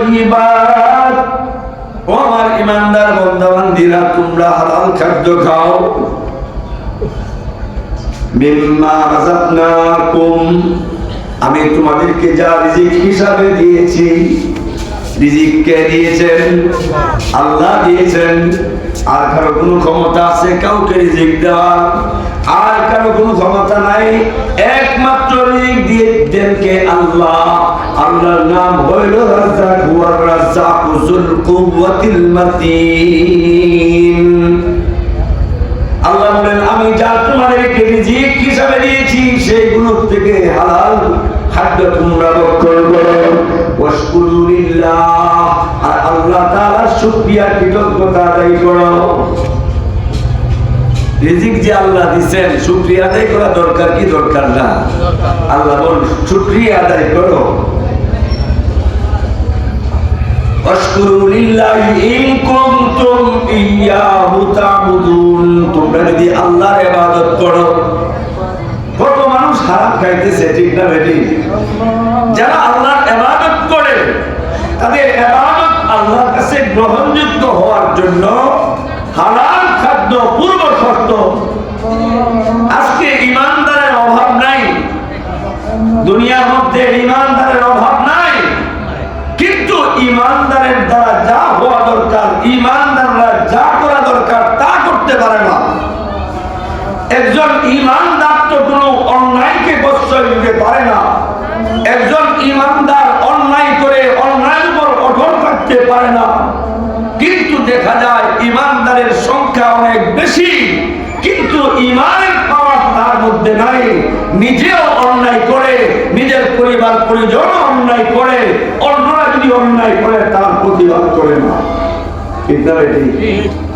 তৈবাত ও আমার ইমানদার বন্ধাবান্ধীরা, তোমরা হালাল খাদ্য খাও। আমি তোমাদেরকে যা রিজিক হিসাবে দিয়েছি, রিজিক কে দিয়েছেন? আল্লাহ দিয়েছেন। আর কারও কোনো ক্ষমতা আছে, কাউকে রিজিক দেওয়ার? আর কারও কোনো ক্ষমতা নাই, একমাত্র রিজিক দিয়ে দেন কে আল্লাহ। আল্লাহর নাম হইল রাজা রাজ্জাক যুল কুওয়াতিল মাতিন আল্লাহ বলেন, আমি যা তোমাদেরকে রিজিক হিসাবে দিয়েছি সেইগুলো থেকে হালাল খাদ্য তোমরা ভক্ষণ করো ওয়াশকুরুলিল্লাহ আর আল্লাহ তাআলার শুকরিয়া, কৃতজ্ঞতা আদায় করো। রিজিক যে আল্লাহ দিচ্ছেন শুকরিয়া আদায় করা দরকার কি দরকার না? আল্লাহ বল শুকরিয়া আদায় করো। খাইতেছে, ঠিক যারা করে, তাদের আল্লাহর কাছে গ্রহণযোগ্য হওয়ার জন্য হালাল খাদ্য, পূর্ব শর্ত। আজকে ইমানদারের অভাব নাই। দুনিয়ার মধ্যে ইমানদারের অভাব নাই কিন্তু ইমানদারের দ্বারা যা হওয়া দরকার ইমানদাররা যা করা দরকার তা করতে পারে না। একজন ইমানদার তো কোনো অন্যায়কে প্রশ্রয় দিতে পারে না। একজন ইমানদার অন্যায় করে অন্যায়ের উপর অটল থাকতে পারে না। কিন্তু দেখা যায় ইমানদারের সংখ্যা অনেক বেশি, কিন্তু ইমানের পাওয়ার তার মধ্যে নাই। নিজেও অন্যায় করে, নিজের পরিবার পরিজন অন্যায় করে অন্যরা যদি অন্যায় করে তার প্রতিবাদ করে না। ঠিক না